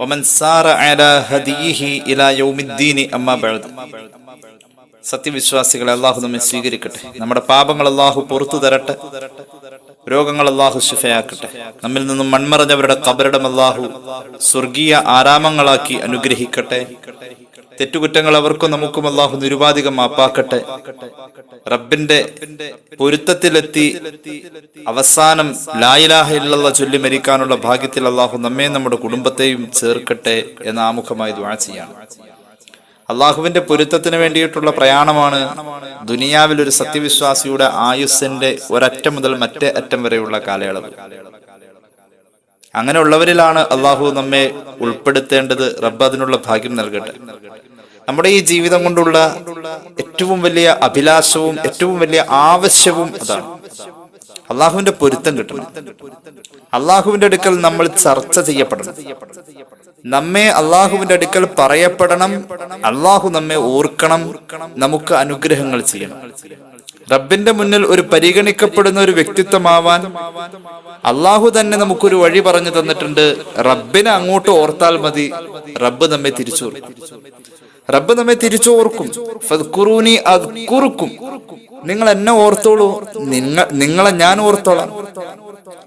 ഒമൻ അല ഹദീഹി യൗമിദ്ദീനി സത്യവിശ്വാസികളെ അള്ളാഹു നമ്മെ സ്വീകരിക്കട്ടെ. നമ്മുടെ പാപങ്ങൾ അള്ളാഹു പുറത്തു തരട്ടെ. രോഗങ്ങൾ അള്ളാഹു ശിഫയാക്കട്ടെ. നമ്മിൽ നിന്നും മൺമറഞ്ഞവരുടെ കബരടം അള്ളാഹു സ്വർഗീയ ആരാമങ്ങളാക്കി അനുഗ്രഹിക്കട്ടെ. തെറ്റുകുറ്റങ്ങൾ അവർക്കും നമുക്കും അള്ളാഹു നിരുപാധികം മാപ്പാക്കട്ടെ റബ്ബിന്റെ പൊരുത്തത്തിലെത്തി അവസാനം ലായിലാഹ ചൊല്ലി മരിക്കാനുള്ള ഭാഗ്യത്തിൽ അള്ളാഹു നമ്മെ നമ്മുടെ കുടുംബത്തെയും ചേർക്കട്ടെ എന്ന ആമുഖമായി ദ്വാ അള്ളാഹുവിന്റെ പൊരുത്തത്തിന് വേണ്ടിയിട്ടുള്ള പ്രയാണമാണ് ദുനിയാവിൽ ഒരു സത്യവിശ്വാസിയുടെ ആയുസ്സിന്റെ ഒരറ്റം മുതൽ മറ്റേ അറ്റം വരെയുള്ള കാലയളവ്. അങ്ങനെയുള്ളവരിലാണ് അള്ളാഹു നമ്മെ ഉൾപ്പെടുത്തേണ്ടത്. റബ്ബ് അതിനുള്ള ഭാഗ്യം നൽകട്ടെ. നമ്മുടെ ഈ ജീവിതം കൊണ്ടുള്ള ഏറ്റവും വലിയ അഭിലാഷവും ഏറ്റവും വലിയ ആവശ്യവും അതാണ്. അള്ളാഹുവിന്റെ പൊരുത്തം കിട്ടണം. അള്ളാഹുവിന്റെ അടുക്കൽ നമ്മൾ ചർച്ച ചെയ്യപ്പെടണം. നമ്മെ അള്ളാഹുവിന്റെ അടുക്കൽ പറയപ്പെടണം. അള്ളാഹു നമ്മെ ഓർക്കണം. നമുക്ക് അനുഗ്രഹങ്ങൾ ചെയ്യണം. റബ്ബിന്റെ മുന്നിൽ ഒരു പരിഗണിക്കപ്പെടുന്ന ഒരു വ്യക്തിത്വമാവാൻ അള്ളാഹു തന്നെ നമുക്കൊരു വഴി പറഞ്ഞു തന്നിട്ടുണ്ട്. റബ്ബിനെ അങ്ങോട്ട് ഓർത്താൽ മതി. റബ്ബ് നമ്മെ തിരിച്ചു റബ്ബ് നമ്മെ തിരിച്ചു ഓർക്കും നിങ്ങൾ എന്നെ ഓർത്തോളൂ. നിങ്ങൾ നിങ്ങളെ ഞാൻ ഓർത്തോളാം.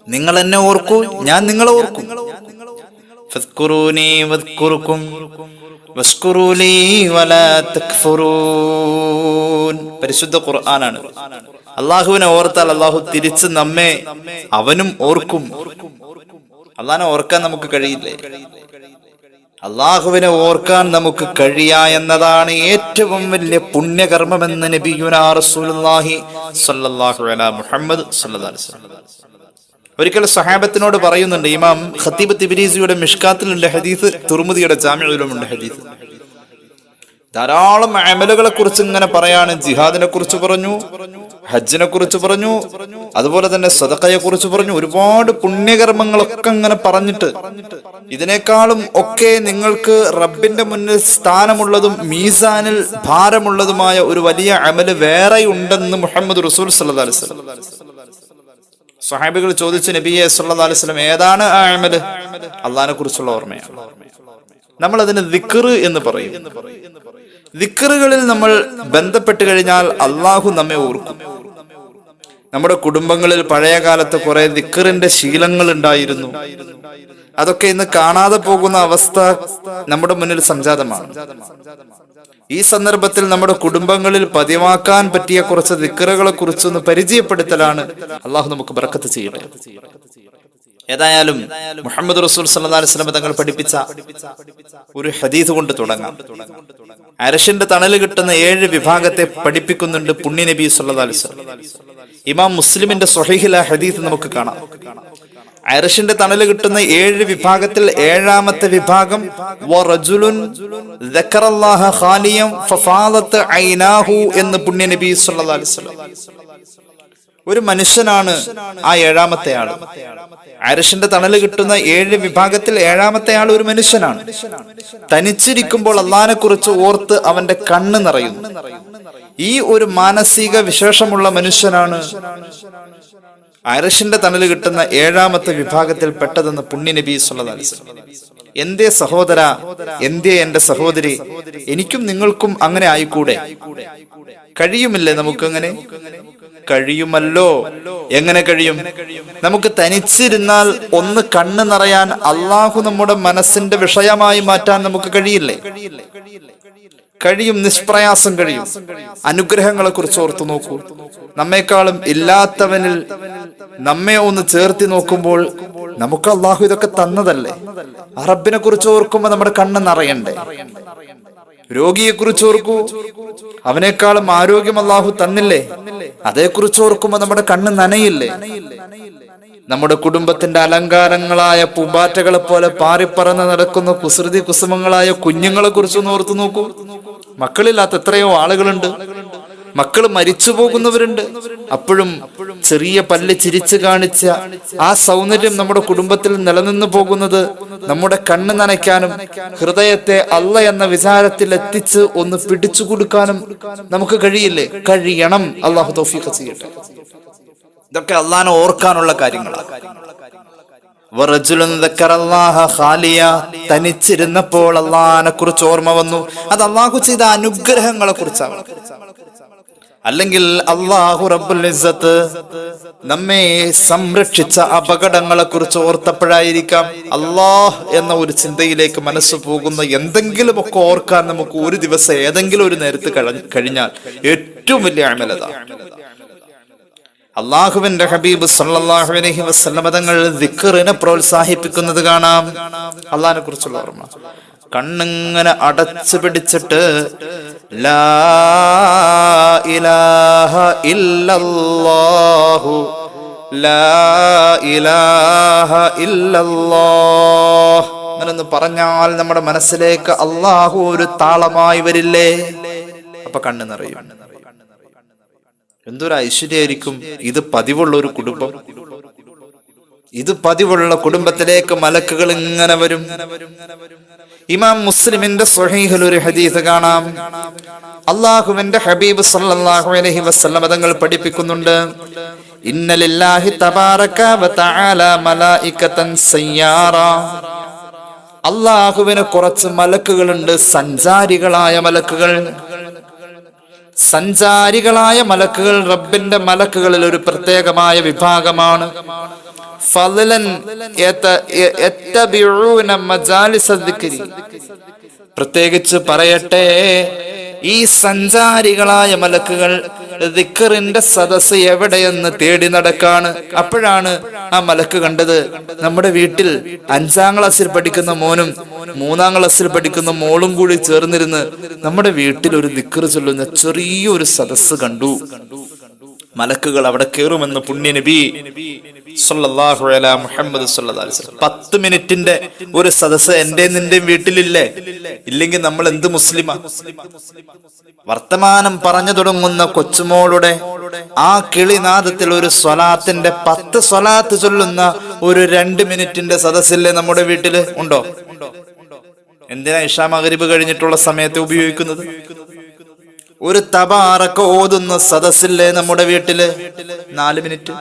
നിങ്ങൾ എന്നെ ഓർക്കൂ. ഞാൻ നിങ്ങളെ ഓർക്കും. പരിശുദ്ധ ഖുർആനാണ്. അള്ളാഹുവിനെ ഓർത്താൽ അള്ളാഹു തിരിച്ച് നമ്മെ അവനും ഓർക്കും. അള്ളഹാനെ ഓർക്കാൻ നമുക്ക് കഴിയില്ലേ? അള്ളാഹുവിനെ ഓർക്കാൻ നമുക്ക് കഴിയാ എന്നതാണ് ഏറ്റവും വലിയ പുണ്യകർമ്മമെന്ന് നബിയുനാ റസൂലുള്ളാഹി സ്വല്ലല്ലാഹു അലൈഹി മുഹമ്മദ് സ്വല്ലല്ലാഹു അലൈഹി ഒരിക്കൽ സഹാബത്തിനോട് പറയുന്നുണ്ട് ഇമാം ഖത്തീബ് തിബിരീസിയുടെ മിഷ്കാത്തിലുണ്ട് ഹദീസ് തുർമുദിയുടെ ജാമ്യയിലുമുണ്ട് ഹദീസ്. ധാരാളം അമലുകളെ കുറിച്ച് ഇങ്ങനെ പറയാണ് ജിഹാദിനെ കുറിച്ച് പറഞ്ഞു ഹജ്ജിനെ കുറിച്ച് പറഞ്ഞു അതുപോലെ തന്നെ സദക്കയെ കുറിച്ച് പറഞ്ഞു. ഒരുപാട് പുണ്യകർമ്മങ്ങളൊക്കെ ഇങ്ങനെ പറഞ്ഞിട്ട് ഇതിനേക്കാളും ഒക്കെ നിങ്ങൾക്ക് റബ്ബിന്റെ മുന്നിൽ സ്ഥാനമുള്ളതും മീസാനിൽ ഭാരമുള്ളതുമായ ഒരു വലിയ അമൽ വേറെ ഉണ്ടെന്ന് മുഹമ്മദ് റസൂൽ സല്ലല്ലാഹു അലൈഹി വസല്ലം സ്വഹാബികൾ ചോദിച്ചു നബിയെ സല്ലല്ലാഹു അലൈഹി വസല്ലം ഏതാണ് ആ അള്ളഹാനെ അള്ളാഹിനെ കുറിച്ചുള്ള ഓർമ്മയാണ്. നമ്മൾ അതിന് ദിക്കർ എന്ന് പറയും. ദിക്കറുകളിൽ നമ്മൾ ബന്ധപ്പെട്ട് കഴിഞ്ഞാൽ അള്ളാഹു നമ്മെ ഓർക്കും. നമ്മുടെ കുടുംബങ്ങളിൽ പഴയ കാലത്ത് കുറെ ദിക്കറിന്റെ ശീലങ്ങൾ ഉണ്ടായിരുന്നു. അതൊക്കെ ഇന്ന് കാണാതെ പോകുന്ന അവസ്ഥ നമ്മുടെ മുന്നിൽ സംജാതമാണ്. ഈ സന്ദർഭത്തിൽ നമ്മുടെ കുടുംബങ്ങളിൽ പതിവാക്കാൻ പറ്റിയ കുറച്ച് ദിക്കറുകളെ കുറിച്ചൊന്ന് പരിചയപ്പെടുത്തലാണ് അള്ളാഹു നമുക്ക് ബർക്കത്ത് ചെയ്യട്ടെ. ഏതായാലും മുഹമ്മദ് റസൂൽ വസല്ലം തങ്ങൾ പഠിപ്പിച്ച ഒരു ഹദീസ് കൊണ്ട് തുടങ്ങാം. അരശിന്റെ തണൽ കിട്ടുന്ന ഏഴ് വിഭാഗത്തെ പഠിപ്പിക്കുന്നുണ്ട് പുണ്യ നബി വസല്ലം. ഇമാം മുസ്ലിമിന്റെ സൊഹീഹില ഹദീസ് നമുക്ക് കാണാം. അരശിന്റെ തണൽ കിട്ടുന്ന ഏഴ് വിഭാഗത്തിൽ ഏഴാമത്തെ വിഭാഗം എന്ന് പുണ്യ നബി ഒരു മനുഷ്യനാണ് ആ ഏഴാമത്തെ ആൾ. അരശിന്റെ തണൽ കിട്ടുന്ന ഏഴ് വിഭാഗത്തിൽ ഏഴാമത്തെ ആൾ ഒരു മനുഷ്യനാണ്. തനിച്ചിരിക്കുമ്പോൾ അള്ളഹാനെ കുറിച്ച് ഓർത്ത് അവന്റെ കണ്ണ് നിറയുന്നു. ഈ ഒരു മാനസിക വിശേഷമുള്ള മനുഷ്യനാണ് അരശിന്റെ തണൽ കിട്ടുന്ന ഏഴാമത്തെ വിഭാഗത്തിൽ പെട്ടതെന്ന് സല്ലല്ലാഹു അലൈഹി വസല്ലം എന്തേ സഹോദര എന്തേ എന്റെ സഹോദരി? എനിക്കും നിങ്ങൾക്കും അങ്ങനെ ആയിക്കൂടെ? കഴിയുമില്ലേ നമുക്കങ്ങനെ? കഴിയുമല്ലോ. എങ്ങനെ കഴിയും? നമുക്ക് തനിച്ചിരുന്നാൽ ഒന്ന് കണ്ണ് നിറയാൻ അള്ളാഹു നമ്മുടെ മനസ്സിന്റെ വിഷയമായി മാറ്റാൻ നമുക്ക് കഴിയില്ലേ? കഴിയും നിഷ്പ്രയാസം കഴിയും. അനുഗ്രഹങ്ങളെ കുറിച്ച് ഓർത്തു നോക്കൂ. നമ്മെക്കാളും ഇല്ലാത്തവനിൽ നമ്മെ ഒന്ന് ചേർത്തി നോക്കുമ്പോൾ നമുക്ക് അള്ളാഹു ഇതൊക്കെ തന്നതല്ലേ? അറബിനെ കുറിച്ച് ഓർക്കുമ്പോൾ നമ്മുടെ കണ്ണ് നിറയണ്ടേ? രോഗിയെ കുറിച്ച് ഓർക്കൂ. അവനേക്കാളും ആരോഗ്യം അള്ളാഹു തന്നില്ലേ? അതേക്കുറിച്ച് ഓർക്കുമ്പോൾ നമ്മുടെ കണ്ണ് നനയില്ലേ? നമ്മുടെ കുടുംബത്തിന്റെ അലങ്കാരങ്ങളായ പൂമ്പാറ്റകളെ പോലെ പാറിപ്പറന്ന് നടക്കുന്ന കുസൃതി കുസുമങ്ങളായ കുഞ്ഞുങ്ങളെ കുറിച്ച് ഓർത്തു നോക്കൂ. മക്കളില്ലാത്ത എത്രയോ ആളുകളുണ്ട്. മക്കൾ മരിച്ചു പോകുന്നവരുണ്ട്. അപ്പോഴും ചെറിയ പല്ല് ചിരിച്ചു കാണിച്ച ആ സൗന്ദര്യം നമ്മുടെ കുടുംബത്തിൽ നിലനിന്നു പോകുന്നത് നമ്മുടെ കണ്ണ് നനയ്ക്കാനും ഹൃദയത്തെ അല്ല എന്ന വിചാരത്തിൽ എത്തിച്ച് ഒന്ന് പിടിച്ചു കൊടുക്കാനും നമുക്ക് കഴിയില്ലേ? കഴിയണം. അള്ളാഹു തൗഫീഖ് ചെയ്യട്ടെ. ഇതൊക്കെ അള്ളഹാനെ ഓർക്കാനുള്ള കാര്യങ്ങളാണ്. തനിച്ചിരുന്നപ്പോൾ അള്ളഹാനെ കുറിച്ച് ഓർമ്മ വന്നു. അത് അള്ളാഹു ചെയ്ത അനുഗ്രഹങ്ങളെ കുറിച്ചാണ്. അല്ലെങ്കിൽ അള്ളാഹു റബ്ബുൽ നമ്മെ സംരക്ഷിച്ച അപകടങ്ങളെ കുറിച്ച് ഓർത്തപ്പോഴായിരിക്കാം അള്ളാഹ് എന്ന ഒരു ചിന്തയിലേക്ക് മനസ്സ് പോകുന്ന എന്തെങ്കിലുമൊക്കെ ഓർക്കാൻ നമുക്ക് ഒരു ദിവസം ഏതെങ്കിലും ഒരു നേരത്ത് കഴിഞ്ഞാൽ ഏറ്റവും വലിയ അമലത അള്ളാഹുവിന്റെ ഹബീബ് സല്ലല്ലാഹു അലൈഹി വസല്ലമ തങ്ങൾ ദിക്റിനെ പ്രോത്സാഹിപ്പിക്കുന്നത് കാണാം. അള്ളാഹിനെ കുറിച്ചുള്ള ഓർമ്മ. കണ്ണിങ്ങനെ അടച്ചു പിടിച്ചിട്ട് ലാ ഇലാഹ അങ്ങനൊന്ന് പറഞ്ഞാൽ നമ്മുടെ മനസ്സിലേക്ക് അള്ളാഹു ഒരു താളമായി വരില്ലേ? അപ്പൊ കണ്ണു നിറയും. എന്തൊരു ഐശ്വര്യമായിരിക്കും? ഇത് പതിവുള്ള ഒരു കുടുംബം. ഇത് പതിവുള്ള കുടുംബത്തിലേക്ക് മലക്കുകൾ ഇങ്ങനെ വരും. ഇമാം മുസ്ലിമിന്റെ സ്വഹീഹിൽ ഒരു ഹദീസ് കാണാം. അള്ളാഹുവിന്റെ ഹബീബ് സല്ലല്ലാഹു അലൈഹി വസല്ലം തങ്ങൾ പഠിപ്പിക്കുന്നുണ്ട്. മലായികതൻ സയ്യാറ. അള്ളാഹുവിന് കുറച്ച് മലക്കുകളുണ്ട് സഞ്ചാരികളായ മലക്കുകൾ. സഞ്ചാരികളായ മലക്കുകൾ റബ്ബിന്റെ മലക്കുകളിൽ ഒരു പ്രത്യേകമായ വിഭാഗമാണ്. പ്രത്യേകിച്ച് പറയട്ടെ ഈ സഞ്ചാരികളായ മലക്കുകൾ ദിക്കറിന്റെ സദസ് എവിടെയെന്ന് തേടി നടക്കാണ്. അപ്പോഴാണ് ആ മലക്ക് കണ്ടത്. നമ്മുടെ വീട്ടിൽ അഞ്ചാം ക്ലാസ്സിൽ പഠിക്കുന്ന മോനും മൂന്നാം ക്ലാസ്സിൽ പഠിക്കുന്ന മോളും കൂടി ചേർന്നിരുന്ന് നമ്മുടെ വീട്ടിൽ ഒരു ദിക്കറ് ചൊല്ലുന്ന ചെറിയൊരു സദസ് കണ്ടു. മലക്കുകൾ അവിടെ കയറുമെന്ന് പുണ്യ നബി മുഹമ്മദ് പത്ത് മിനിറ്റിന്റെ ഒരു സദസ് എന്റെ നിന്റെ വീട്ടിലില്ലേ? ഇല്ലെങ്കിൽ നമ്മൾ എന്ത് മുസ്ലിമാ? വർത്തമാനം പറഞ്ഞു തുടങ്ങുന്ന കൊച്ചുമോളുടെ ആ കിളിനാദത്തിൽ ഒരു സ്വലാത്തിന്റെ പത്ത് സ്വലാത്ത് ചൊല്ലുന്ന ഒരു രണ്ട് മിനിറ്റിന്റെ സദസ്സില്ലേ നമ്മുടെ വീട്ടിൽ? ഉണ്ടോ? എന്തിനാ ഇഷാ മകരിബ് കഴിഞ്ഞിട്ടുള്ള സമയത്ത് ഉപയോഗിക്കുന്നത്? ഒരു തബാറൊക്കെ ഓതുന്ന സദസ്സില്ലേ നമ്മുടെ വീട്ടിൽ? നാല് മിനിറ്റ്.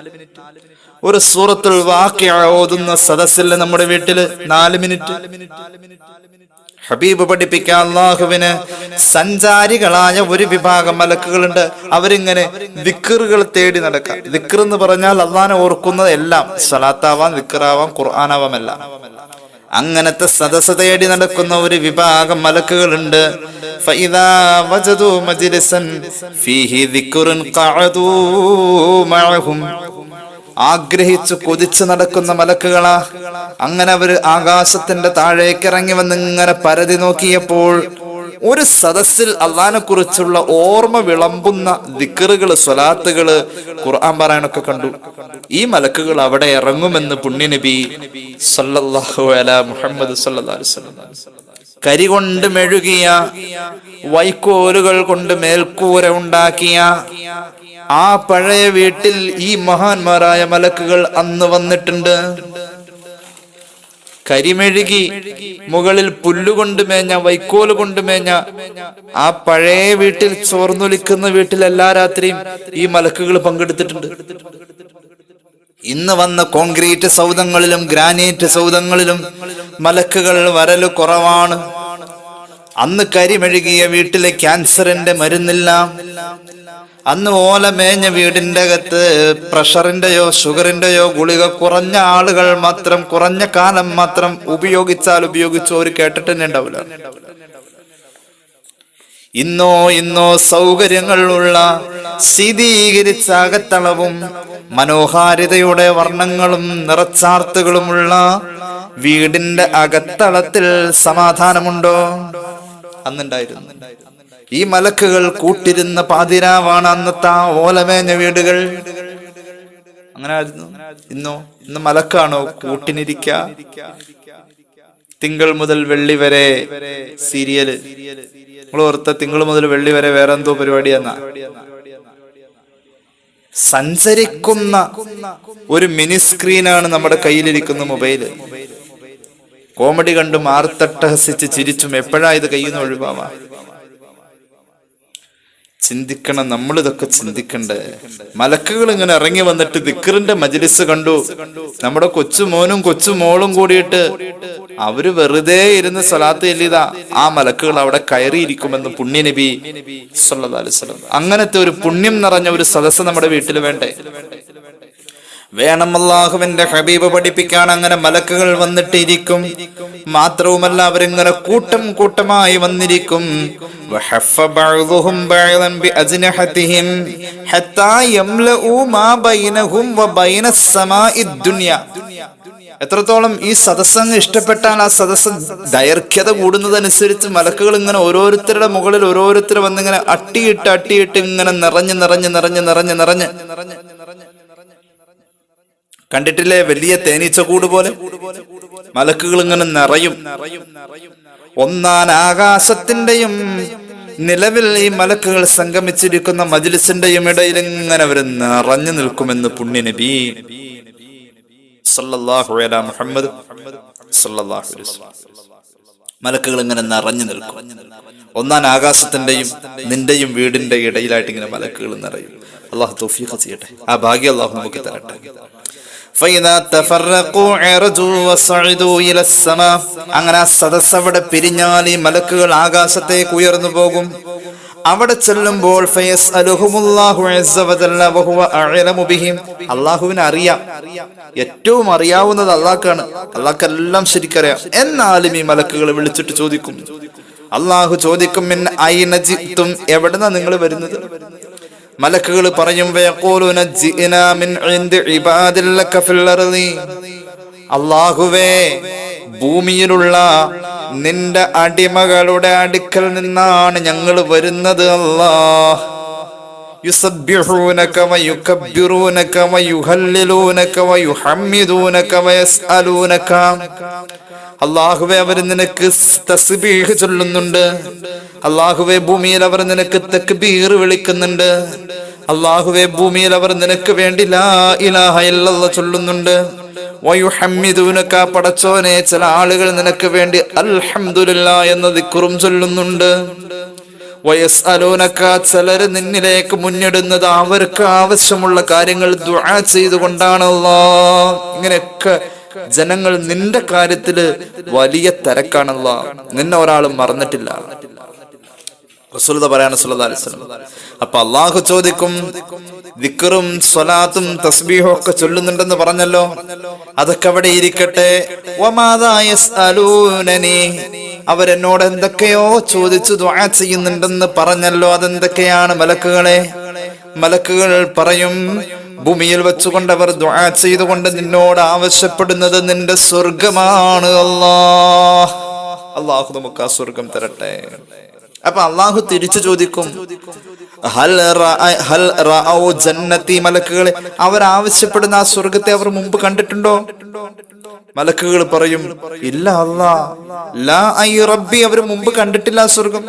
ഒരു സൂറത്തുൽ വാക്യ ഓതുന്ന സദസ്സില്ലേ നമ്മുടെ വീട്ടിൽ? നാല് മിനിറ്റ്. ഹബീബ് പഠിപ്പിക്കാൻ അള്ളാഹുവിന് സഞ്ചാരികളായ ഒരു വിഭാഗം മലക്കുകളുണ്ട്. അവരിങ്ങനെ വിക്കറുകൾ തേടി നടക്കാം. വിക്കർ എന്ന് പറഞ്ഞാൽ അള്ളഹാനെ ഓർക്കുന്നത് എല്ലാം. സലാത്താവാം വിക്കറാവാം ഖുർആാനാവാം എല്ലാം. അങ്ങനത്തെ സദസ് തേടി നടക്കുന്ന ഒരു വിഭാഗം മലക്കുകളുണ്ട്. ആഗ്രഹിച്ചു കൊതിച്ചു നടക്കുന്ന മലക്കുകളാ. അങ്ങനെ അവർ ആകാശത്തിന്റെ താഴേക്ക് ഇറങ്ങി വന്ന് ഇങ്ങനെ പരതി നോക്കിയപ്പോൾ ഒരു സദസ്സിൽ അള്ളഹാനെ കുറിച്ചുള്ള ഓർമ്മ വിളമ്പുന്ന ദിക്കറുകൾ സ്വലാത്തുകൾ ഖുർആൻ പറയാനൊക്കെ കണ്ടു. ഈ മലക്കുകൾ അവിടെ ഇറങ്ങുമെന്ന് പുണ്യനബി മുഹമ്മദ് കരി കൊണ്ട് മെഴുകിയ വൈക്കോലുകൾ കൊണ്ട് മേൽക്കൂര ഉണ്ടാക്കിയ ആ പഴയ വീട്ടിൽ ഈ മഹാന്മാരായ മലക്കുകൾ അന്ന് വന്നിട്ടുണ്ട്. കരിമെഴുകി മുകളിൽ പുല്ലുകൊണ്ട് മേഞ്ഞ വൈക്കോൽ കൊണ്ട് മേഞ്ഞ ആ പഴയ വീട്ടിൽ ചോർന്നൊലിക്കുന്ന വീട്ടിൽ എല്ലാ രാത്രിയും ഈ മലക്കുകൾ പങ്കെടുത്തിട്ടുണ്ട്. ഇന്ന് വന്ന കോൺക്രീറ്റ് സൗധങ്ങളിലും ഗ്രാനൈറ്റ് സൗധങ്ങളിലും മലക്കുകൾ വരൽ കുറവാണ്. അന്ന് കരിമെഴുകിയ വീട്ടിലെ ക്യാൻസറിന്റെ മരുന്നില്ല. അന്ന് ഓല മേഞ്ഞ വീടിന്റെ അകത്ത് പ്രഷറിന്റെയോ ഷുഗറിന്റെയോ ഗുളിക കുറഞ്ഞ ആളുകൾ മാത്രം കുറഞ്ഞ കാലം മാത്രം ഉപയോഗിച്ചാൽ ഉപയോഗിച്ചോ ഒരു കേട്ടിട്ട് തന്നെ ഉണ്ടാവില്ല. ഇന്നോ ഇന്നോ സൗകര്യങ്ങളുള്ള ശീതീകരിച്ച അകത്തളവും മനോഹാരിതയുടെ വർണങ്ങളും നിറച്ചാർത്തുകളുമുള്ള വീടിന്റെ അകത്തളത്തിൽ സമാധാനമുണ്ടോ? അന്നുണ്ടായിരുന്നു. ഈ മലക്കുകൾ കൂട്ടിരുന്ന പാതിരാവാണ് അന്നത്തെ ആ ഓലമേഞ്ഞ വീടുകൾ. അങ്ങനെ ആയിരുന്നു. ഇന്നോ ഇന്ന് മലക്കാണോ കൂട്ടിനിരിക്ക? തിങ്കൾ മുതൽ വെള്ളി വരെ സീരിയൽ. നിങ്ങൾ ഓർത്ത തിങ്കൾ മുതൽ വെള്ളി വരെ വേറെ എന്തോ പരിപാടിയെന്നാ? സഞ്ചരിക്കുന്ന ഒരു മിനി സ്ക്രീനാണ് നമ്മുടെ കയ്യിലിരിക്കുന്ന മൊബൈൽ. കോമഡി കണ്ടും ആർത്തട്ടഹസിച്ച് ചിരിച്ചും എപ്പോഴാ ഇത് കയ്യിൽ നിന്ന് ഒഴിവാവാ? ചിന്തിക്കണം നമ്മൾ ഇതൊക്കെ ചിന്തിക്കണ്ടേ? മലക്കുകൾ ഇങ്ങനെ ഇറങ്ങി വന്നിട്ട് ദിക്കറിന്റെ മജ്ലിസ് കണ്ടു. നമ്മുടെ കൊച്ചു മോനും കൊച്ചു മോളും കൂടിയിട്ട് അവർ വെറുതെ ഇരുന്ന് സലാത്ത് ചെല്ലിയതാ ആ മലക്കുകൾ അവിടെ കയറിയിരിക്കുമെന്ന് പുണ്യനബി അലൈഹി വസല്ലം. അങ്ങനത്തെ ഒരു പുണ്യം നിറഞ്ഞ ഒരു സദസ്സ് നമ്മുടെ വീട്ടിൽ വേണ്ടേ? വേണം അള്ളാഹുവിന്റെ ഹബീബ് പഠിപ്പിക്കാൻ അങ്ങനെ മലക്കുകൾ വന്നിട്ടിരിക്കും. മാത്രവുമല്ല അവരിങ്ങനെ കൂട്ടം കൂട്ടമായി വന്നിരിക്കും. എത്രത്തോളം ഈ സദസ്സങ്ങ് ഇഷ്ടപ്പെട്ടാൽ ആ സദസ്സ് ദൈർഘ്യത കൂടുന്നതനുസരിച്ച് മലക്കുകൾ ഇങ്ങനെ ഓരോരുത്തരുടെ മുകളിൽ ഓരോരുത്തർ വന്നിങ്ങനെ അട്ടിയിട്ട് അട്ടിയിട്ട് ഇങ്ങനെ നിറഞ്ഞ് നിറഞ്ഞ് നിറഞ്ഞ് നിറഞ്ഞ് നിറഞ്ഞ് നിറഞ്ഞ് കണ്ടിട്ടില്ലേ? വലിയ തേനീച്ച കൂട് പോലെ. മലക്കുകൾ ഇങ്ങനെ നിറയും. ഒന്നാൻ ആകാശത്തിന്റെയും നിലവിൽ ഈ മലക്കുകൾ സംഗമിച്ചിരിക്കുന്ന മജിലിസിന്റെയും ഇടയിൽ ഇങ്ങനെ അവർ നിറഞ്ഞു നിൽക്കുമെന്ന് പുണ്യ നബി മുഹമ്മദ്. മലക്കുകൾ ഇങ്ങനെ നിറഞ്ഞു നിൽക്കും. ഒന്നാൻ ആകാശത്തിന്റെയും നിന്റെയും വീടിന്റെ ഇടയിലായിട്ട് ഇങ്ങനെ മലക്കുകൾ നിറയും. അള്ളാഹു തൗഫീഖ് ചെയ്യട്ടെ. ആ ഭാഗ്യം അള്ളാഹു നമുക്ക് തരട്ടെ. അങ്ങനെ സദസ് അവിടെ പിരിഞ്ഞാൽ ഈ മലക്കുകൾ ആകാശത്തേക്ക് ഉയർന്നു പോകും. അവിടെ ചെല്ലുമ്പോൾ അള്ളാഹുവിന് അറിയാം. ഏറ്റവും അറിയാവുന്നത് അള്ളാഹ്ക്കാണ് അള്ളാഹ്ക്കെല്ലാം ശരിക്കറിയാം. എന്നാലും ഈ മലക്കുകൾ വിളിച്ചിട്ട് ചോദിക്കും. അള്ളാഹു ചോദിക്കും എവിടുന്നാ നിങ്ങൾ വരുന്നത്? മലക്കുകൾ പറയും അള്ളാഹുവേ ഭൂമിയിലുള്ള നിന്റെ അടിമകളുടെ അടുക്കൽ നിന്നാണ് ഞങ്ങൾ വരുന്നത് അല്ലാ يسبحونك ويكبرونك ويهللونك ويحمدونك ويسألونك അള്ളാഹുവെ അവർ നിനക്ക് തസ്ബീഹ് ചൊല്ലുന്നുണ്ട് അള്ളാഹുവെ ഭൂമിയിൽ അവർ നിനക്ക് തക്ബീർ വിളിക്കുന്നുണ്ട് അള്ളാഹുവെ ഭൂമിയിൽ അവർ നിനക്ക് വേണ്ടി ലാ ഇലാഹ ഇല്ലല്ലാഹ് ചൊല്ലുന്നുണ്ട് വയുഹമ്മിദൂനക പടച്ചോനെ ചില ആളുകൾ നിനക്ക് വേണ്ടി അൽഹംദുലില്ലാ എന്ന ദിക്റും ചൊല്ലുന്നുണ്ട് വയസ്അലൂനക്ക ചിലർ നിന്നിലേക്ക് മുന്നിടുന്നത് അവർക്ക് ആവശ്യമുള്ള കാര്യങ്ങൾ ദുആ ചെയ്തുകൊണ്ടാണല്ലോ ഇങ്ങനെയൊക്കെ ജനങ്ങൾ നിന്റെ കാര്യത്തിൽ വലിയ തിരക്കാണല്ലോ നിന്നെ ഒരാളും മറന്നിട്ടില്ല. റസൂലത പറയാണ് അപ്പൊ അള്ളാഹു ചോദിക്കും ദിക്കറും സ്വലാത്തും തസ്ബീഹും ഒക്കെ ചൊല്ലുന്നുണ്ടെന്ന് പറഞ്ഞല്ലോ. അതൊക്കെ അവിടെ ഇരിക്കട്ടെ. അവരെന്നോട് എന്തൊക്കെയോ ചോദിച്ചു ദുആ ചെയ്യുന്നുണ്ടെന്ന് പറഞ്ഞല്ലോ. അതെന്തൊക്കെയാണ് മലക്കുകളെ? മലക്കുകൾ പറയും ഭൂമിയിൽ വെച്ചുകൊണ്ട് അവർ ദുആ ചെയ്തുകൊണ്ട് നിന്നോട് ആവശ്യപ്പെടുന്നത് നിന്റെ സ്വർഗമാണ് അള്ളാഹ് അള്ളാഹു നമുക്ക് ആ സ്വർഗം തരട്ടെ. അപ്പൊ അള്ളാഹു തിരിച്ചു ചോദിക്കും ഹൽ ഹൽ മലക്കുകളെ അവർ ആവശ്യപ്പെടുന്ന ആ സ്വർഗത്തെ അവർ മുമ്പ് കണ്ടിട്ടുണ്ടോ? മലക്കുകൾ പറയും ഇല്ല അല്ലാ. ലാ റബ്ബി അവർ മുമ്പ് കണ്ടിട്ടില്ല സ്വർഗം.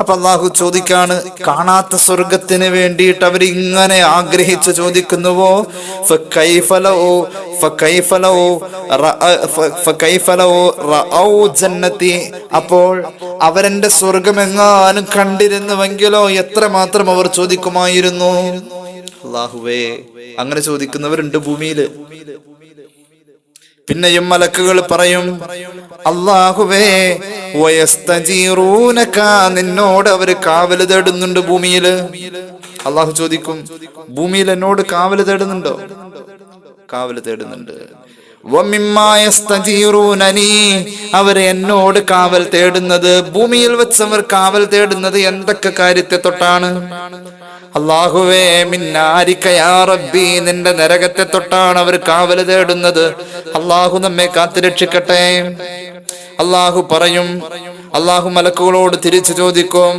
അപ്പൊ അള്ളാഹു ചോദിക്കാണ് കാണാത്ത സ്വർഗത്തിന് വേണ്ടിയിട്ട് അവർ ഇങ്ങനെ ആഗ്രഹിച്ച് ചോദിക്കുന്നുവോ? ഫൈഫലോ അപ്പോൾ അവരെ സ്വർഗം എങ്ങാനും കണ്ടിരുന്നുവെങ്കിലോ എത്ര മാത്രം അവർ ചോദിക്കുമായിരുന്നു? അള്ളാഹുവേ അങ്ങനെ ചോദിക്കുന്നവരുണ്ട് ഭൂമിയിൽ. പിന്നെയും മലക്കുകൾ പറയും അള്ളാഹുവേ നിന്നോട് അവർ കാവൽ തേടുന്നുണ്ട് ഭൂമിയിൽ. അള്ളാഹു ചോദിക്കും ഭൂമിയിൽ എന്നോട് കാവൽ തേടുന്നുണ്ടോ? കാവൽ തേടുന്നുണ്ട്. അവർ എന്നോട് കാവൽ തേടുന്നത് ഭൂമിയിൽ വെച്ച് അവർ കാവൽ തേടുന്നത് എന്തൊക്കെ കാര്യത്തെ തൊട്ടാണ്? അള്ളാഹുവേ മിന്നാരിക്കയാ റബ്ബി നിന്റെ നരകത്തെ തൊട്ടാണ് അവർ കാവൽ തേടുന്നത്. അള്ളാഹു നമ്മെ കാത്തുരക്ഷിക്കട്ടെ അള്ളാഹു പറയും അള്ളാഹു മലക്കുകളോട് തിരിച്ചു ചോദിക്കും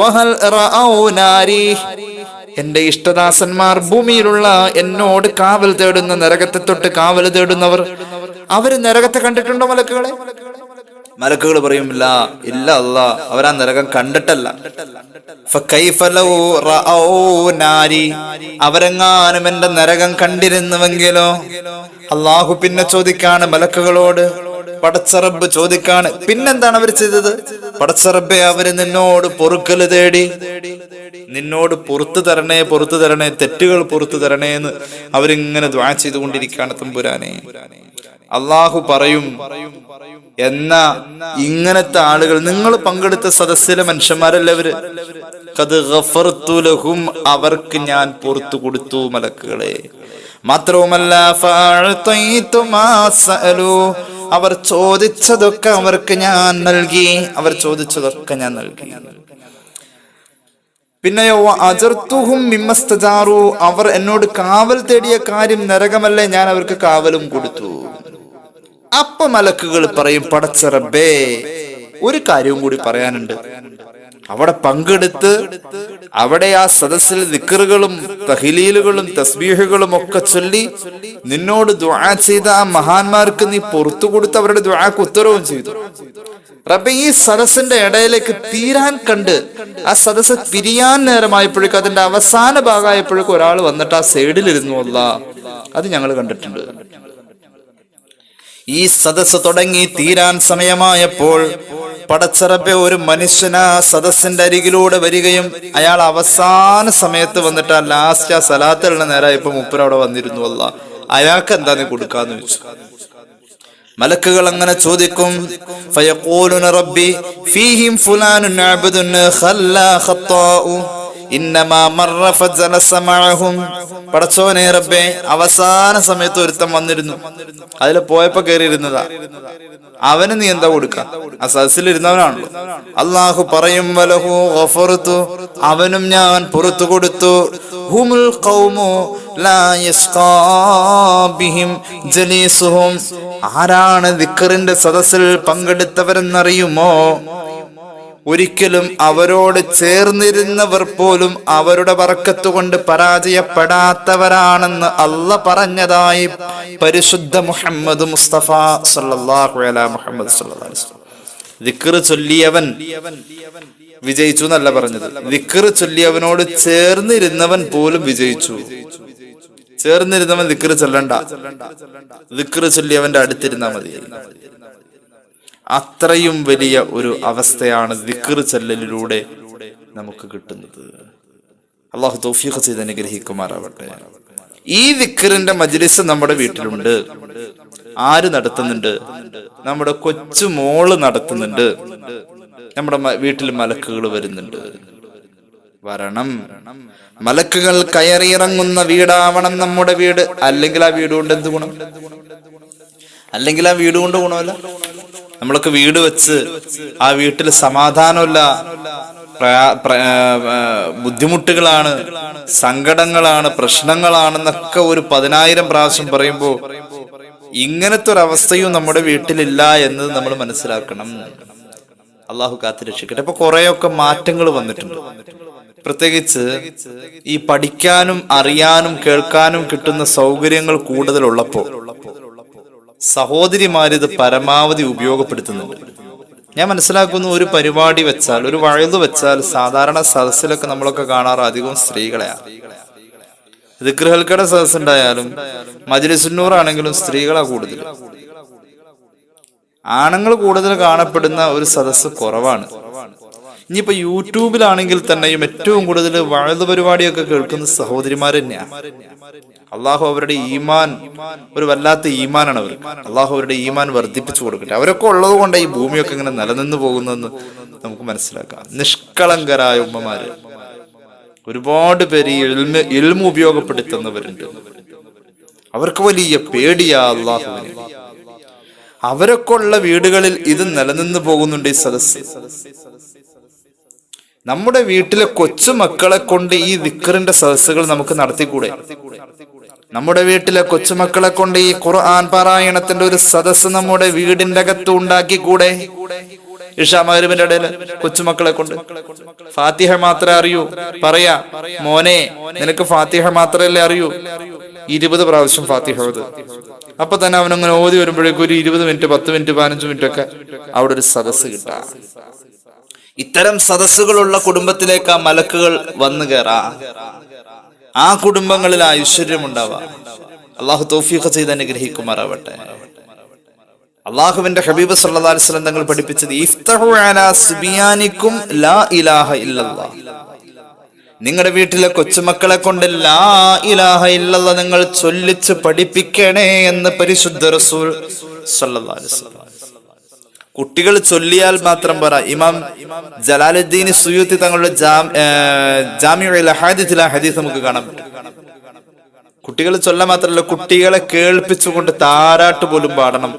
വഹൽ എന്റെ ഇഷ്ടദാസന്മാർ ഭൂമിയിലുള്ള എന്നോട് കാവൽ തേടുന്ന നരകത്തെ തൊട്ട് കാവൽ തേടുന്നവർ അവർ നരകത്തെ കണ്ടിട്ടുണ്ടോ മലക്കുകളെ? മലക്കുകൾ പറയും ഇല്ല ഇല്ല അല്ല അവരാ നരകം കണ്ടിട്ടല്ല. അവരെങ്ങാനും എന്റെ നരകം കണ്ടിരുന്നുവെങ്കിലോ? അള്ളാഹു പിന്നെ ചോദിക്കാണ് മലക്കുകളോട് പടച്ചറബ് ചോദിക്കാണ് പിന്നെന്താണ് അവർ ചെയ്തത്? പടച്ചറബെ അവർ നിന്നോട് പൊറുക്കൽ തേടി നിന്നോട് പുറത്തു തരണേ പുറത്തു തരണേ തെറ്റുകൾ പുറത്തു തരണേ എന്ന് അവരിങ്ങനെ ദ്വാ ചെയ്തുകൊണ്ടിരിക്കുകയാണ് തമ്പുരാനെ. അള്ളാഹു പറയും എന്ന ഇങ്ങനത്തെ ആളുകൾ നിങ്ങൾ പങ്കെടുത്ത സദസ്സിലെ മനുഷ്യന്മാരല്ലവര് അവർക്ക് ഞാൻ പുറത്തു കൊടുത്തു മലക്കുകളെ. മാത്രവുമല്ല. അവർ ചോദിച്ചതൊക്കെ അവർക്ക് ഞാൻ നൽകി അവർ ചോദിച്ചതൊക്കെ ഞാൻ നൽകി. പിന്നെയോ അജർത്തുഹും മിമ്മസ്തജാറു അവർ എന്നോട് കാവൽ തേടിയ കാര്യം നരകമല്ലേ ഞാൻ അവർക്ക് കാവലും കൊടുത്തു. അപ്പൊ മലക്കുകൾ പറയും പടച്ചറബേ ഒരു കാര്യവും കൂടി പറയാനുണ്ട്. അവിടെ പങ്കെടുത്ത് അവിടെ ആ സദസ്സിൽ ദിക്കറുകളും തഹിലീലുകളും തസ്ബീഹുകളും ഒക്കെ ചൊല്ലി നിന്നോട് ദ്വാ ചെയ്ത ആ മഹാന്മാർക്ക് നീ പുറത്തു കൊടുത്ത് അവരുടെ ദ്വാക്ക് ഉത്തരവും ചെയ്തു. റബ്ബെ ഈ സദസ്സിന്റെ ഇടയിലേക്ക് തീരാൻ കണ്ട് ആ സദസ്സ് പിരിയാൻ നേരമായപ്പോഴേക്കും അതിന്റെ അവസാന ഭാഗമായപ്പോഴേക്കും ഒരാൾ വന്നിട്ട് ആ സൈഡിലിരുന്നു അല്ല അത് ഞങ്ങൾ കണ്ടിട്ടുണ്ട്. ഈ സദസ്സ് തുടങ്ങി തീരാൻ സമയമായപ്പോൾ പടച്ചറബെ ഒരു മനുഷ്യൻ ആ സദസ്സിന്റെ അരികിലൂടെ വരികയും അയാൾ അവസാന സമയത്ത് വന്നിട്ട് ആ ലാസ്റ്റ് ആ സലാത്തുള്ള നേരമായപ്പോ മുപ്പര അവിടെ വന്നിരുന്നു. അല്ല അയാൾക്ക് എന്താന്ന് കൊടുക്കാന്ന് വെച്ചു മലക്കുകൾ അങ്ങനെ ചോദിക്കും ഫയഖൂലുന റബ്ബി ഫീഹിം ഖത്താഉ. പടച്ചോനെ റബ്ബേ അവസാന സമയത്ത് ഒരുത്തം വന്നിരുന്നു. അതിൽ പോയപ്പോ കയറിയിരുന്നതാ അവന് നീ എന്താ കൊടുക്ക? ആ സദസ്സിൽ ഇരുന്നവനാണല്ലോ അള്ളാഹു പറയും വലഹു ഓഫറുത്തു അവനും ഞാൻ പുറത്തു കൊടുത്തു. ഹുമുൽ കൗമു ആരാണ് ദിക്കറിന്റെ സദസ്സിൽ പങ്കെടുത്തവരെന്നറിയുമോ? ഒരിക്കലും അവരോട് ചേർന്നിരുന്നവർ പോലും അവരുടെ വറക്കത്തു കൊണ്ട് പരാജയപ്പെടാത്തവരാണെന്ന് അല്ല പറഞ്ഞതായി പരിശുദ്ധ മുഹമ്മദ് മുസ്തഫ സല്ലല്ലാഹു അലാ മുഹമ്മദ് ദിക്കറ് ചൊല്ലിയവൻ വിജയിച്ചു എന്നല്ല പറഞ്ഞത്. ദിക്കറ് ചൊല്ലിയവനോട് ചേർന്നിരുന്നവൻ പോലും വിജയിച്ചു. ചേർന്നിരുന്നവൻ ദിക്കറ് ചൊല്ലണ്ട. ദിക്കറ് ചൊല്ലിയവന്റെ അടുത്തിരുന്നാ മതി. അത്രയും വലിയ ഒരു അവസ്ഥയാണ് ദിക്ർ ചെല്ലലിലൂടെ നമുക്ക് കിട്ടുന്നത്. അള്ളാഹു തൗഫീഖ് ചെയ്ത് അനുഗ്രഹിക്കുമാറാവട്ടെ. ഈ ദിക്കറിന്റെ മജ്ലിസ് നമ്മുടെ വീട്ടിലുണ്ട്. ആര് നടത്തുന്നുണ്ട്? നമ്മുടെ കൊച്ചു മോൾ നടത്തുന്നുണ്ട്. നമ്മുടെ വീട്ടിൽ മലക്കുകൾ വരുന്നുണ്ട്. വരണം. മലക്കുകൾ കയറിയിറങ്ങുന്ന വീടാവണം നമ്മുടെ വീട്. അല്ലെങ്കിൽ ആ വീട് കൊണ്ട് എന്ത് ഗുണം? അല്ലെങ്കിൽ ആ വീട് കൊണ്ട് ഗുണമല്ല? നമ്മളൊക്കെ വീട് വെച്ച് ആ വീട്ടിൽ സമാധാനമില്ല. ബുദ്ധിമുട്ടുകളാണ് സങ്കടങ്ങളാണ് പ്രശ്നങ്ങളാണെന്നൊക്കെ ഒരു പതിനായിരം പ്രാവശ്യം പറയുമ്പോൾ ഇങ്ങനത്തെ ഒരു അവസ്ഥയും നമ്മുടെ വീട്ടിലില്ല എന്ന് നമ്മൾ മനസ്സിലാക്കണം. അള്ളാഹു കാത്തു രക്ഷിക്കട്ടെ. അപ്പൊ കുറെയൊക്കെ മാറ്റങ്ങൾ വന്നിട്ടുണ്ട്. പ്രത്യേകിച്ച് ഈ പഠിക്കാനും അറിയാനും കേൾക്കാനും കിട്ടുന്ന സൗകര്യങ്ങൾ കൂടുതലുള്ളപ്പോ സഹോദരിമാരിത് പരമാവധി ഉപയോഗപ്പെടുത്തുന്നുണ്ട്. ഞാൻ മനസ്സിലാക്കുന്നു ഒരു പരിപാടി വെച്ചാൽ ഒരു വഴുതു വെച്ചാൽ സാധാരണ സദസ്സിലൊക്കെ നമ്മളൊക്കെ കാണാറ് അധികവും സ്ത്രീകളെയാണ് ദിഗ്രഹൽക്കട സദസ് ഉണ്ടായാലും മജ്ലിസുന്നൂർ ആണെങ്കിലും സ്ത്രീകളാ കൂടുതൽ. ആണുങ്ങൾ കൂടുതൽ കാണപ്പെടുന്ന ഒരു സദസ്സ് കുറവാണ്. ഇനിയിപ്പോ യൂട്യൂബിലാണെങ്കിൽ തന്നെയും ഏറ്റവും കൂടുതൽ വഴുതു പരിപാടിയൊക്കെ കേൾക്കുന്ന സഹോദരിമാർ തന്നെയാണ് അള്ളാഹു അവരുടെ ഈമാൻ ഒരു വല്ലാത്ത ഈമാനാണ് അവർ അള്ളാഹു അവരുടെ ഈമാൻ വർദ്ധിപ്പിച്ചു കൊടുക്കട്ടെ. അവരൊക്കെ ഉള്ളത് കൊണ്ട് ഈ ഭൂമിയൊക്കെ ഇങ്ങനെ നിലനിന്ന് പോകുന്നതെന്ന് നമുക്ക് മനസ്സിലാക്കാം. നിഷ്കളങ്കരായ ഉമ്മമാര്. ഒരുപാട് പേര് ഈ എൽമ എൽമ ഉപയോഗപ്പെടുത്തുന്നവരുണ്ട് അവർക്ക് വലിയ പേടിയാ അള്ളാഹു അവരൊക്കെ ഉള്ള വീടുകളിൽ ഇത് നിലനിന്ന് പോകുന്നുണ്ട് ഈ സദസ് നമ്മുടെ വീട്ടിലെ കൊച്ചു മക്കളെ കൊണ്ട് ഈ വിക്കറിന്റെ സദസ്സുകൾ നമുക്ക് നടത്തിക്കൂടെ? നമ്മുടെ വീട്ടിലെ കൊച്ചുമക്കളെ കൊണ്ട് ഈ ഖുർആൻ പാരായണത്തിന്റെ ഒരു സദസ്സ് നമ്മുടെ വീടിന്റെ അകത്ത് ഉണ്ടാക്കിക്കൂടെ? ഇഷാ മഹരുവിന്റെ ഇടയിൽ കൊച്ചുമക്കളെ കൊണ്ട്. ഫാത്തിഹ മാത്രമേ അറിയൂ. പറയാ മോനെ നിനക്ക് ഫാത്തിഹ മാത്രമല്ലേ അറിയൂ? ഇരുപത് പ്രാവശ്യം ഫാത്തിഹ ഓത് അപ്പൊ തന്നെ അവനങ്ങനെ ഓതി വരുമ്പോഴേക്കും ഒരു ഇരുപത് മിനിറ്റ് പത്ത് മിനിറ്റ് പതിനഞ്ച് മിനിറ്റ് ഒക്കെ അവിടെ ഒരു സദസ്സ് കിട്ടാ. ഇത്തരം സദസ്സുകളുള്ള കുടുംബത്തിലേക്ക് ആ മലക്കുകൾ വന്നു കയറാ ആ കുടുംബങ്ങളിൽ ആ ഐശ്വര്യം ഉണ്ടാവാ അള്ളാഹു തൗഫീഖ് ചെയ്ത് അനുഗ്രഹിക്കുമാറാവട്ടെ. അള്ളാഹുവിന്റെ ഹബീബ് വസല്ലം തങ്ങൾ പഠിപ്പിച്ചത് ലാ ഇലാഹ ഇല്ലല്ലാഹ് നിങ്ങളുടെ വീട്ടിലെ കൊച്ചുമക്കളെ കൊണ്ട് ലാ ഇലാഹ ഇല്ലല്ല നിങ്ങൾ ചൊല്ലിച്ച് പഠിപ്പിക്കണേ എന്ന് പരിശുദ്ധ റസൂൽ വസല്ലം കുട്ടികൾ ചൊല്ലിയാൽ മാത്രം പറ. ഇമാം ജലാലുദ്ദീൻ സുയൂത്തി തങ്ങളുടെ ജാമ്യ ആ ഹദീസ് നമുക്ക് കാണാൻ കുട്ടികൾ ചൊല്ല മാത്രമല്ല കുട്ടികളെ കേൾപ്പിച്ചുകൊണ്ട് താരാട്ട് പോലും പാടണം.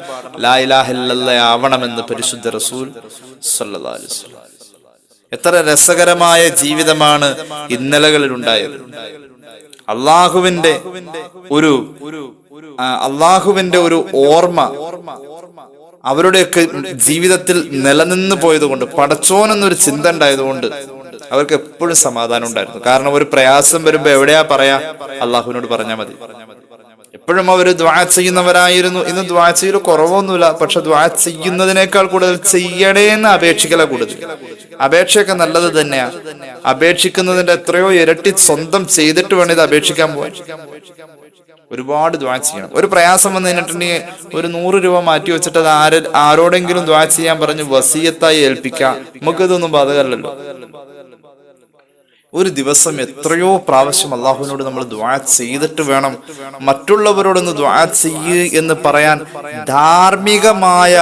ലാ ഇലാഹ ഇല്ലല്ലാഹ് ആവണമെന്ന് പരിശുദ്ധ റസൂൽ എത്ര രസകരമായ ജീവിതമാണ് ഇന്നലകളിൽ ഉണ്ടായത്. അള്ളാഹുവിന്റെ ഒരു അള്ളാഹുവിന്റെ ഒരു ഓർമ്മ അവരുടെയൊക്കെ ജീവിതത്തിൽ നിലനിന്ന് പോയതുകൊണ്ട് പടച്ചോൻ എന്നൊരു ചിന്ത ഉണ്ടായതുകൊണ്ട് അവർക്ക് എപ്പോഴും സമാധാനം ഉണ്ടായിരുന്നു. കാരണം ഒരു പ്രയാസം വരുമ്പോ എവിടെയാ പറയാ? അള്ളാഹുവിനോട് പറഞ്ഞാൽ മതി. എപ്പോഴും അവർ ദ്വാ ചെയ്യുന്നവരായിരുന്നു. ഇന്ന് ദ്വാ ചെയ്യൽ കുറവൊന്നുമില്ല. പക്ഷെ ദ്വാ ചെയ്യുന്നതിനേക്കാൾ കൂടുതൽ ചെയ്യണേ എന്ന് അപേക്ഷിക്കല കൂടുതൽ. അപേക്ഷയൊക്കെ നല്ലത് തന്നെയാ. അപേക്ഷിക്കുന്നതിന്റെ എത്രയോ ഇരട്ടി സ്വന്തം ചെയ്തിട്ട് വേണം ഇത് അപേക്ഷിക്കാൻ പോവാൻ. ഒരുപാട് ദ്വാ ചെയ്യണം. ഒരു പ്രയാസം വന്നു കഴിഞ്ഞിട്ടുണ്ടെങ്കിൽ ഒരു നൂറ് രൂപ മാറ്റി വെച്ചിട്ട് അത് ആര് ആരോടെങ്കിലും ദ്വാ ചെയ്യാൻ പറഞ്ഞ് വസീയത്തായി ഏൽപ്പിക്കാം. നമുക്കിതൊന്നും ബാധകമല്ലല്ലോ. ഒരു ദിവസം എത്രയോ പ്രാവശ്യം അള്ളാഹുവിനോട് നമ്മൾ ദ്വാ ചെയ്തിട്ട് വേണം മറ്റുള്ളവരോടൊന്ന് ദ്വാ ചെയ്യ് എന്ന് പറയാൻ ധാർമ്മികമായ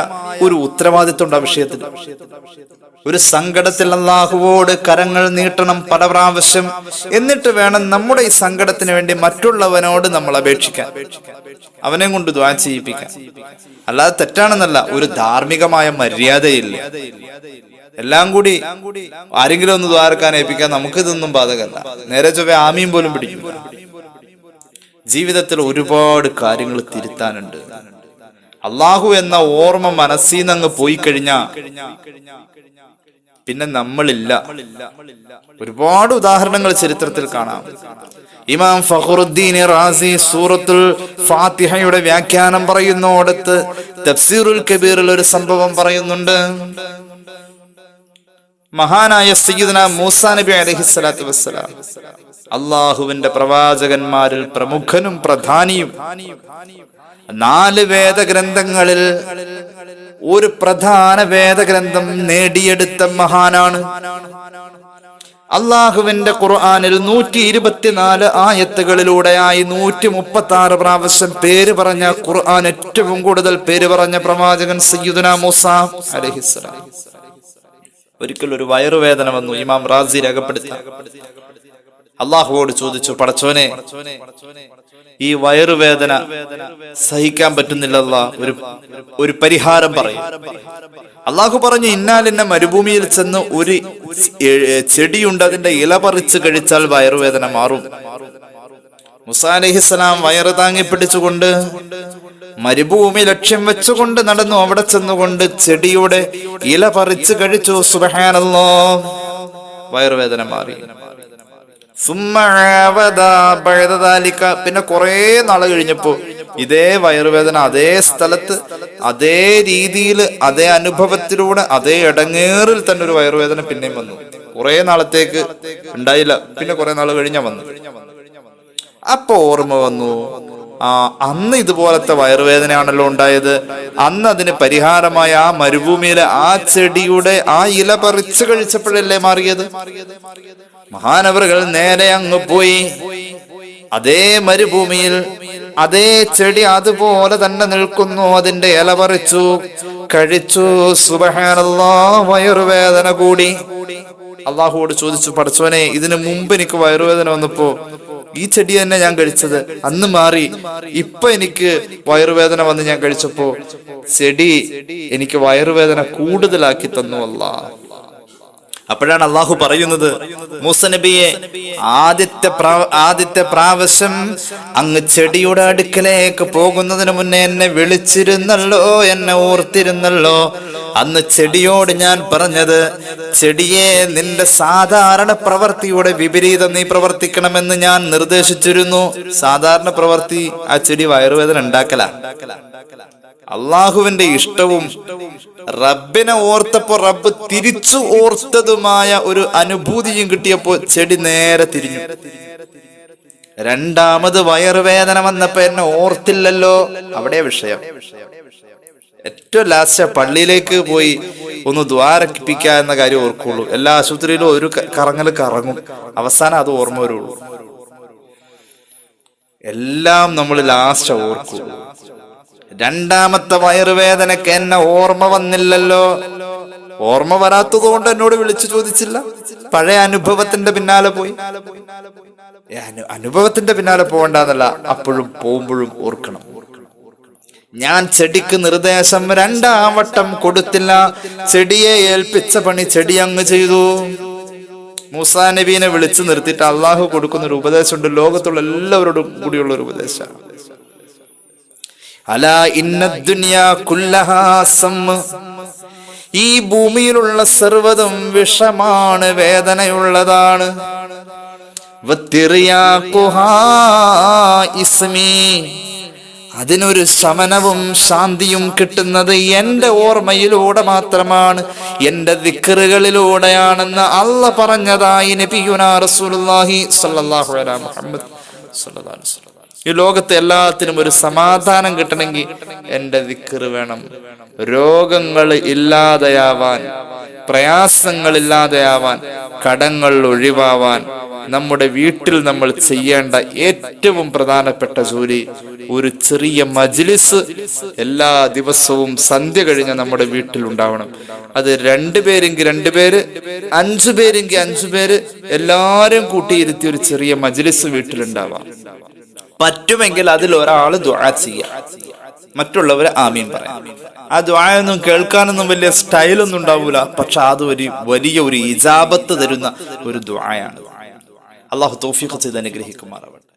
ഒരു ഉത്തരവാദിത്വം ഉണ്ട് ആ വിഷയത്തിൽ. ഒരു സങ്കടത്തിൽ അള്ളാഹുവോട് കരങ്ങൾ നീട്ടണം പല പ്രാവശ്യം. എന്നിട്ട് വേണം നമ്മുടെ ഈ സങ്കടത്തിന് വേണ്ടി മറ്റുള്ളവനോട് നമ്മൾ അപേക്ഷിക്കാൻ. അവനെ കൊണ്ട് ദ്വാ ചെയ്യിപ്പിക്കാൻ. അല്ലാതെ തെറ്റാണെന്നല്ല ഒരു ധാർമ്മികമായ മര്യാദയില്ല. എല്ലാം കൂടി ആരെങ്കിലും ഒന്ന് ദ്വാരക്കാൻ ഏൽപ്പിക്കാൻ നമുക്കിതൊന്നും ബാധകല്ല നേരെ ചൊവ്വ ആമിയും പോലും പിടിക്കും ജീവിതത്തിൽ ഒരുപാട് കാര്യങ്ങൾ തിരുത്താനുണ്ട്. അള്ളാഹു എന്ന ഓർമ്മ മനസ്സിൽ നിന്ന് പോയി കഴിഞ്ഞാ പിന്നെ നമ്മളില്ല. ഒരുപാട് ഉദാഹരണങ്ങൾ ചരിത്രത്തിൽ കാണാം. ഇമാം ഫഖറുദ്ദീൻ റാസി സൂറത്തുൽ ഫാത്തിഹയുടെ വ്യാഖ്യാനം പറയുന്നോടത്ത് തഫ്സീറുൽ കബീറിൽ ഒരു സംഭവം പറയുന്നുണ്ട്. മഹാനായ സയ്യിദ്ന മൂസാ നബി അലൈഹി സ്വലാത്തു വസ്സലാം അള്ളാഹുവിന്റെ പ്രവാചകന്മാരിൽ പ്രമുഖനും പ്രധാനിയും നാല് വേദഗ്രന്ഥങ്ങളിൽ ഒരു പ്രധാന വേദഗ്രന്ഥം നേടിയെടുത്ത മഹാനാണ്. അള്ളാഹുവിന്റെ ഖുർആാനിൽ നൂറ്റി ഇരുപത്തിനാല് ആയത്തുകളിലൂടെയായി നൂറ്റി മുപ്പത്തി ആറ് പ്രാവശ്യം പേര് പറഞ്ഞ ഖുർആൻ ഏറ്റവും കൂടുതൽ പേര് പറഞ്ഞ പ്രവാചകൻ സയ്യുദന മൂസ അലഹിസ്സലാം ഒരിക്കൽ ഒരു വയറുവേദന വന്നു ഇമാം റാസി രേഖപ്പെടുത്തി. അള്ളാഹുവോട് ചോദിച്ചു പടച്ചോനെ ഈ വയറുവേദന സഹിക്കാൻ പറ്റുന്നില്ല ഒരു ഒരു പരിഹാരം പറയും. അള്ളാഹു പറഞ്ഞു ഇന്നാലിന്ന മരുഭൂമിയിൽ ചെന്ന് ഒരു ചെടിയുണ്ട് അതിന്റെ ഇല പറിച്ചു കഴിച്ചാൽ വയറുവേദന മാറും. മുസാ വയറ് താങ്ങി പിടിച്ചുകൊണ്ട് മരുഭൂമി ലക്ഷ്യം വെച്ചുകൊണ്ട് നടന്നു. അവിടെ ചെന്നുകൊണ്ട് ചെടിയുടെ ഇല പറിച്ചു കഴിച്ചു. സുബഹാനല്ലോ. വയറുവേദന മാറി. സുമ്മ ആവദ ബഅദ പിന്നെ കുറേ നാൾ കഴിഞ്ഞപ്പോ ഇതേ വയറുവേദന അതേ സ്ഥലത്ത് അതേ രീതിയിൽ അതേ അനുഭവത്തിലൂടെ അതേ ഇടങ്ങേറിൽ തന്നെ ഒരു വയറുവേദന പിന്നെയും വന്നു. കുറെ നാളത്തേക്ക് ഉണ്ടായില്ല. പിന്നെ കുറെ നാൾ കഴിഞ്ഞാ വന്നു. അപ്പൊ ഓർമ്മ വന്നു. അന്ന് ഇതുപോലത്തെ വയറുവേദനയാണല്ലോ ഉണ്ടായത്. അന്ന് അതിന് പരിഹാരമായ ആ മരുഭൂമിയിലെ ആ ചെടിയുടെ ആ ഇല പറിച്ചു കഴിച്ചപ്പോഴല്ലേ മാറിയത്? മഹാനവറുകൾ നേരെ അങ്ങ് പോയി. അതേ മരുഭൂമിയിൽ അതേ ചെടി അതുപോലെ തന്നെ നിൽക്കുന്നു. അതിന്റെ ഇല പറിച്ചു കഴിച്ചു. സുബഹാനല്ലോ വയറുവേദന കൂടി. അള്ളാഹുവോട് ചോദിച്ചു പഠിച്ചവനെ ഇതിനു മുമ്പ് എനിക്ക് വയറുവേദന വന്നപ്പോ ഈ ചെടി തന്നെ ഞാൻ കഴിച്ചത്. അന്ന് മാറി ഇപ്പൊ എനിക്ക് വയറുവേദന വന്ന് ഞാൻ കഴിച്ചപ്പോ ചെടി എനിക്ക് വയറുവേദന കൂടുതലാക്കി തന്നു അല്ല. അപ്പോഴാണ് അള്ളാഹു പറയുന്നത് മൂസ നബിയെ ആദ്യത്തെ ആദ്യത്തെ പ്രാവശ്യം അങ്ങ് ചെടിയുടെ അടുക്കലേക്ക് പോകുന്നതിന് മുന്നേ എന്നെ വിളിച്ചിരുന്നല്ലോ എന്നെ ഓർത്തിരുന്നല്ലോ അന്ന് ചെടിയോട് ഞാൻ പറഞ്ഞത് ചെടിയെ നിന്റെ സാധാരണ പ്രവൃത്തിയുടെ വിപരീതം നീ പ്രവർത്തിക്കണമെന്ന് ഞാൻ നിർദ്ദേശിച്ചിരുന്നു. സാധാരണ പ്രവർത്തി ആ ചെടി വയറുവേദന ഉണ്ടാക്കല. അള്ളാഹുവിന്റെ ഇഷ്ടവും റബ്ബിനെ ഓർത്തപ്പോ റബ്ബ് തിരിച്ചു ഓർത്തതുമായ ഒരു അനുഭൂതിയും കിട്ടിയപ്പോ ചെടി നേരെ തിരിഞ്ഞു. രണ്ടാമത് വയറുവേദന വന്നപ്പോ എന്നെ ഓർത്തില്ലല്ലോ. അവിടെ വിഷയം. ഏറ്റവും ലാസ്റ്റ് പള്ളിയിലേക്ക് പോയി ഒന്ന് ദ്വാരക്കിപ്പിക്കുക എന്ന കാര്യം ഓർക്കുള്ളൂ. എല്ലാ ആശുപത്രിയിലും ഒരു കറങ്ങൽ കറങ്ങും. അവസാനം അത് ഓർമ്മ വരുള്ളൂ. എല്ലാം നമ്മൾ ലാസ്റ്റ് ഓർക്കും. രണ്ടാമത്തെ വയറുവേദനക്ക് എന്നെ ഓർമ്മ വന്നില്ലല്ലോ. ഓർമ്മ വരാത്തത് കൊണ്ട് എന്നോട് വിളിച്ചു ചോദിച്ചില്ല. പഴയ അനുഭവത്തിന്റെ പിന്നാലെ പോയി. അനുഭവത്തിന്റെ പിന്നാലെ പോകണ്ടെന്നല്ല അപ്പോഴും പോകുമ്പോഴും ഓർക്കണം. ഞാൻ ചെടിക്ക് നിർദ്ദേശം രണ്ടാം വട്ടം കൊടുത്തില്ല. ചെടിയെ ഏൽപ്പിച്ച പണി ചെടി അങ്ങ് ചെയ്തു. മൂസാ നബീനെ വിളിച്ചു നിർത്തിയിട്ട് അള്ളാഹു കൊടുക്കുന്ന ഒരു ഉപദേശമുണ്ട്. ലോകത്തുള്ള എല്ലാവരോടും കൂടിയുള്ള ഒരു ഉപദേശമാണ്. അല ഇന്ന ദുനിയാ. ഈ ഭൂമിയിലുള്ള സർവതും വിഷമാണ് വേദനയുള്ളതാണ്. ഇസ്മി. അതിനൊരു ശമനവും ശാന്തിയും കിട്ടുന്നത് എന്റെ ഓർമ്മയിലൂടെ മാത്രമാണ് എന്റെ ദിക്കറുകളിലൂടെയാണെന്ന് അല്ല പറഞ്ഞതായി നബിയുനാ റസൂലുള്ളാഹി അലൈഹി. ഈ ലോകത്തെ എല്ലാത്തിനും ഒരു സമാധാനം കിട്ടണമെങ്കിൽ എന്റെ ദിക്കറ് വേണം രോഗങ്ങൾ ഇല്ലാതെയാവാൻ പ്രയാസങ്ങൾ ഇല്ലാതെയാവാൻ കടങ്ങൾ ഒഴിവാവാൻ നമ്മുടെ വീട്ടിൽ നമ്മൾ ചെയ്യേണ്ട ഏറ്റവും പ്രധാനപ്പെട്ട ജോലി ഒരു ചെറിയ മജ്ലിസ് എല്ലാ ദിവസവും സന്ധ്യ കഴിഞ്ഞ നമ്മുടെ വീട്ടിൽ ഉണ്ടാവണം. അത് രണ്ടുപേരെങ്കിൽ രണ്ടുപേര് അഞ്ചു പേരെങ്കിൽ അഞ്ചു പേര് എല്ലാരും കൂട്ടിയിരുത്തി ഒരു ചെറിയ മജ്ലിസ് വീട്ടിലുണ്ടാവാം. പറ്റുമെങ്കിൽ അതിൽ ഒരാൾ ദുആ ചെയ്യാം. മറ്റുള്ളവർ ആമീൻ പറയാം. ആ ദ്വായൊന്നും കേൾക്കാനൊന്നും വലിയ സ്റ്റൈലൊന്നും ഉണ്ടാവൂല. പക്ഷെ അത് ഒരു വലിയ ഒരു ഇജാബത്ത് തരുന്ന ഒരു ദ്വായാണ്. അള്ളാഹു തോഫിഖ് ചെയ്ത് അനുഗ്രഹിക്കുമാറാവട്ടെ.